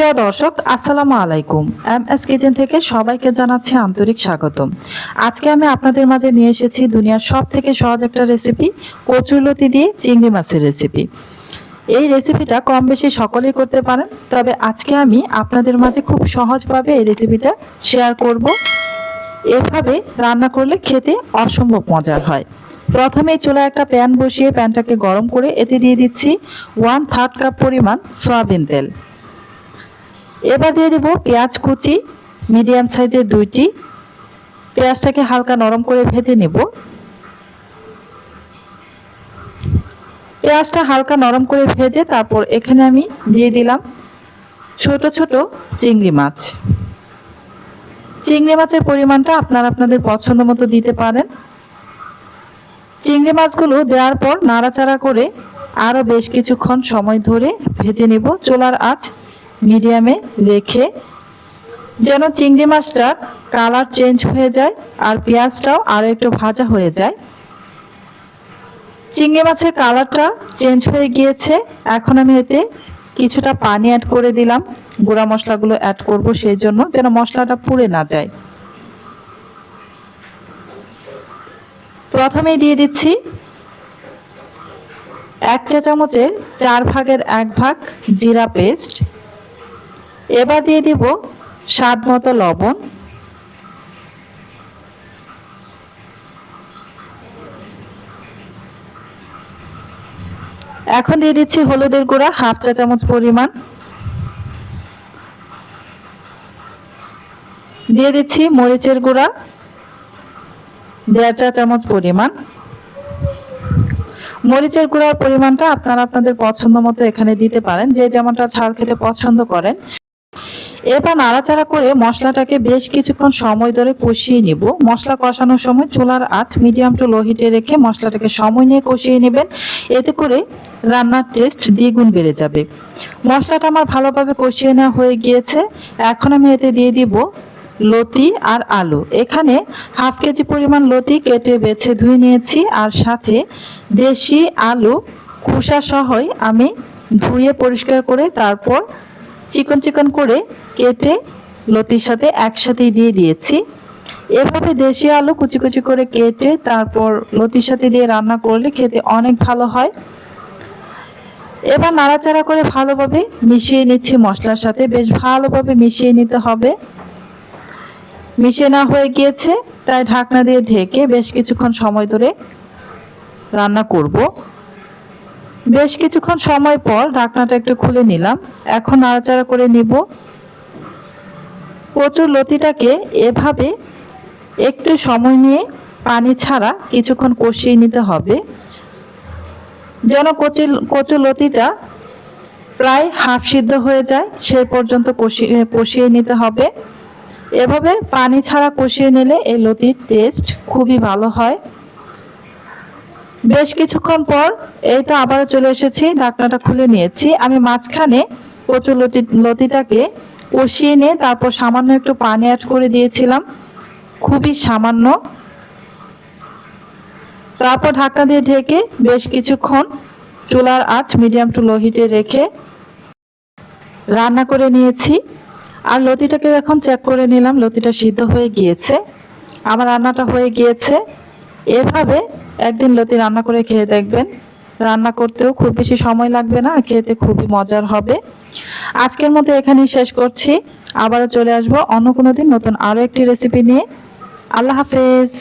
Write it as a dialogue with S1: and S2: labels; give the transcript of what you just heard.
S1: প্রিয় দর্শক, আসসালামু আলাইকুম। এম এস কিচেন থেকে সবাইকে জানাচ্ছি আন্তরিক স্বাগতম। আজকে আমি আপনাদের মাঝে নিয়ে এসেছি দুনিয়ার সব থেকে সহজ একটা রেসিপি কচুরলতি দিয়ে চিংড়ি মাছের রেসিপি এই রেসিপিটা কম বেশি সকলেই করতে পারেন, তবে আজকে আমি আপনাদের মাঝে খুব সহজভাবে এই রেসিপিটা শেয়ার করব। এভাবে রান্না করলে খেতে অসম্ভব মজার হয়। প্রথমে চুলায় একটা প্যান বসিয়ে প্যানটাকে গরম করে এতে দিয়ে দিচ্ছি ওয়ান থার্ড কাপ পরিমাণ সয়াবিন তেল। এবার দিয়ে দেবো পেঁয়াজ কুচি, মিডিয়াম সাইজের দুইটি। পেঁয়াজটাকে হালকা নরম করে ভেজে নেব। পেঁয়াজটা হালকা নরম করে ভেজে তারপর এখানে আমি দিয়ে দিলাম ছোট ছোট চিংড়ি মাছ। চিংড়ি মাছের পরিমাণটা আপনারা আপনাদের পছন্দ মতো দিতে পারেন। চিংড়ি মাছগুলো দেওয়ার পর নাড়াচাড়া করে আরও বেশ কিছুক্ষণ সময় ধরে ভেজে নেব। চোলার আঁচ মিডিয়ামে রেখে যেন চিংড়ি মাছটার কালার চেঞ্জ হয়ে যায় আর পেঁয়াজটাও আরও একটু ভাজা হয়ে যায়। চিংড়ি মাছের কালারটা চেঞ্জ হয়ে গিয়েছে। এখন আমি এতে কিছুটা পানি অ্যাড করে দিলাম। গুঁড়া মশলাগুলো অ্যাড করব সেই জন্য যেন মশলাটা পুড়ে না যায়। প্রথমেই দিয়ে দিচ্ছি এক চা চামচের চার ভাগের এক ভাগ জিরা পেস্ট এবার দিয়ে দিব স্বাদ মতো লবণ। এখন দিয়ে দিচ্ছি হলুদের গুঁড়া, হাফ চা চামচ পরিমাণ। দিয়ে দিচ্ছি মরিচের গুঁড়া, দেড় চা চামচ পরিমাণ। মরিচের গুঁড়ার পরিমাণটা আপনারা আপনাদের পছন্দ মতো এখানে দিতে পারেন। যে যেমনটা ঝাল খেতে পছন্দ করেন এবার নাড়াচাড়া করে মশলাটাকে বেশ কিছুক্ষণ সময় ধরে কষিয়ে নিব। মশলা কষানোর সময় চুলার আঁচ মিডিয়াম টু লো হিটে রেখে মশলাটাকে সময় নিয়ে কষিয়ে নেবেন। এতে করে রান্নার টেস্ট দ্বিগুণ বেড়ে যাবে। মশলাটা আমার ভালোভাবে কষিয়ে নেওয়া হয়ে গিয়েছে। এখন আমি এতে দিয়ে দিব লতি আর আলু। এখানে হাফ কেজি পরিমাণ লতি কেটে বেছে ধুয়ে নিয়েছি আর সাথে দেশি আলু খোসা সহই আমি ধুয়ে পরিষ্কার করে তারপর চিকন চিকন করে কেটে লতির সাথে একসাথে দিয়ে দিয়েছি। এভাবে দেশি আলু কুচি কুচি করে কেটে তারপর লতির সাথে দিয়ে রান্না করলে খেতে অনেক ভালো হয়। এবার নাড়াচাড়া করে ভালোভাবে মিশিয়ে নিচ্ছি মশলার সাথে। বেশ ভালোভাবে মিশিয়ে নিতে হবে। মিশিয়ে না হয়ে গিয়েছে, তাই ঢাকনা দিয়ে ঢেকে বেশ কিছুক্ষণ সময় ধরে রান্না করব। বেশ কিছুক্ষণ সময় পর ঢাকনাটা একটু খুলে নিলাম। এখন নাড়াচাড়া করে নিব। কচুর লতিটাকে এভাবে একটু সময় নিয়ে পানি ছাড়া কিছুক্ষণ কষিয়ে নিতে হবে। যেন কচি কচুর লতিটা প্রায় হাফ সিদ্ধ হয়ে যায়, সেই পর্যন্ত কষিয়ে কষিয়ে নিতে হবে। এভাবে পানি ছাড়া কষিয়ে নিলে এই লতির টেস্ট খুবই ভালো হয়। বেশ কিছুক্ষণ পর এই তো আবারও চলে এসেছি, ঢাকনাটা খুলে নিয়েছি। আমি মাঝখানে কচুর লতি, লতিটাকে কষিয়ে নিয়ে তারপর সামান্য একটু পানি অ্যাড করে দিয়েছিলাম। খুবই সামান্য। তারপর ঢাকনা দিয়ে ঢেকে বেশ কিছুক্ষণ চুলার আঁচ মিডিয়াম টু লো হিটে রেখে রান্না করে নিয়েছি। আর লতিটাকে এখন চেক করে নিলাম, লতিটা সিদ্ধ হয়ে গিয়েছে। আমার রান্নাটা হয়ে গিয়েছে। এভাবে একদিন লতি রান্না করে খেয়ে দেখবেন। রান্না করতেও খুব বেশি সময় লাগবে না, খেতে খুবই মজার হবে। আজকের মতো এখানেই শেষ করছি। আবারও চলে আসব অন্য কোনো দিন নতুন আরও একটি রেসিপি নিয়ে। আল্লাহ হাফেজ।